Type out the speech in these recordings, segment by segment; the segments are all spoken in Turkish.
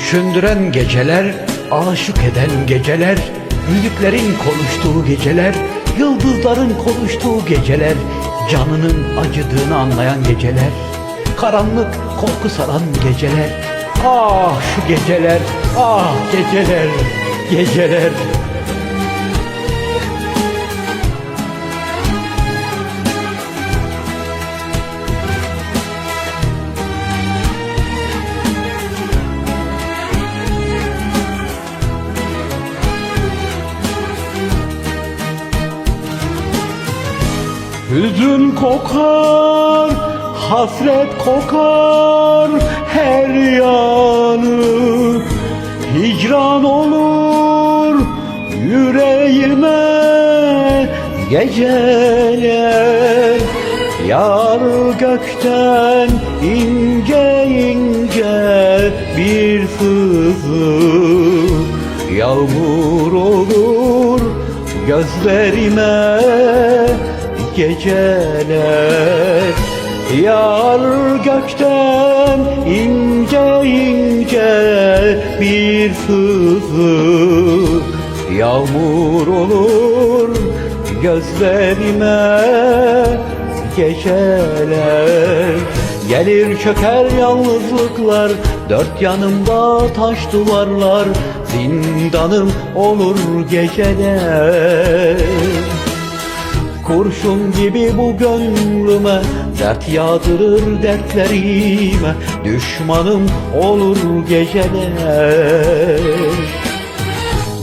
Düşündüren geceler, aşık eden geceler, Büyüklerin konuştuğu geceler, yıldızların konuştuğu geceler, canının acıdığını anlayan geceler, karanlık korku saran geceler. Ah şu geceler, ah geceler, geceler. Hüzün kokar, hasret kokar her yanı. Hicran olur yüreğime geceler Yar gökten ince ince bir sızı. Yağmur olur gözlerime geceler. Yar gökten ince ince bir sızı Yağmur olur gözlerime geceler. Gelir çöker yalnızlıklar Dört yanımda taş duvarlar Zindanım olur geceler Kurşun gibi bu gönlüme Dert yağdırır dertlerime. Düşmanım olur geceler.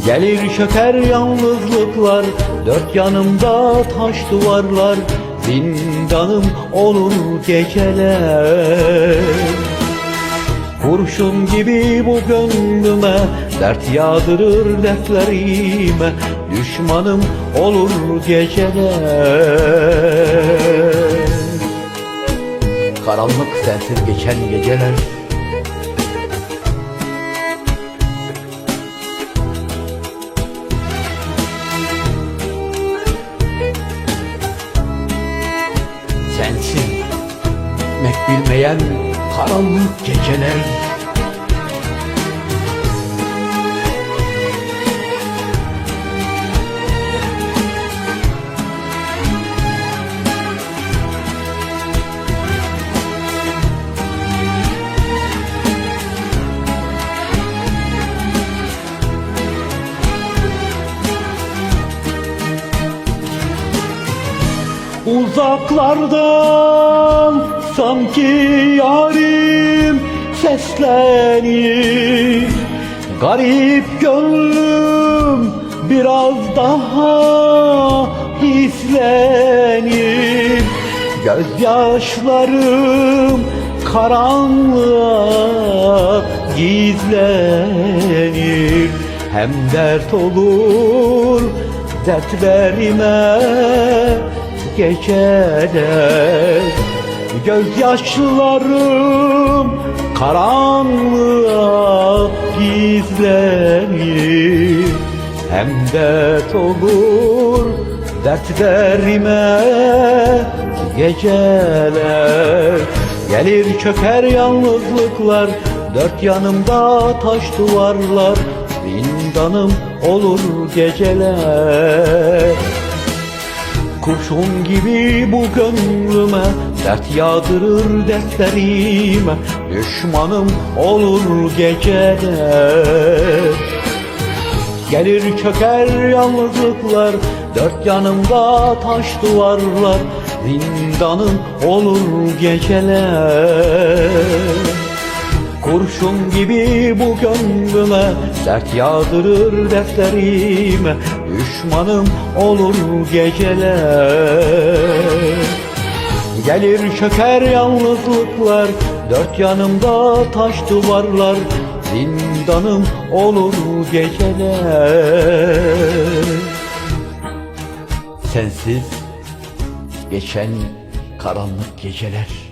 Gelir çöker yalnızlıklar Dört yanımda taş duvarlar. Zindanım olur geceler. Kurşun gibi bu gönlüme Dert yağdırır dertlerime Düşmanım olur geceler Karanlık sensiz geçen geceler Sensin Mek bilmeyen karanlık geceler Uzaklardan sanki yarim seslenir. Garip gönlüm biraz daha hislenir. Gözyaşlarım karanlığa gizlenir. Hem dert olur dertlerime geceler Gözyaşlarım karanlığa gizlenir. Hem dert olur dertlerime geceler. Gelir çöker yalnızlıklar Dört yanımda taş duvarlar. Zindanım olur geceler Kurşun gibi bu gönlüme Dert yağdırır dertlerime. Düşmanım olur geceler Gelir çöker yalnızlıklar Dört yanımda taş duvarlar. Zindanım olur geceler Kurşun gibi bu gönlüme Dert yağdırır dertlerime. Düşmanım olur geceler. Gelir çöker yalnızlıklar Dört yanımda taş duvarlar. Zindanım olur geceler. Sensiz geçen karanlık geceler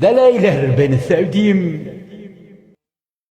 Deleyler beni sevdiğim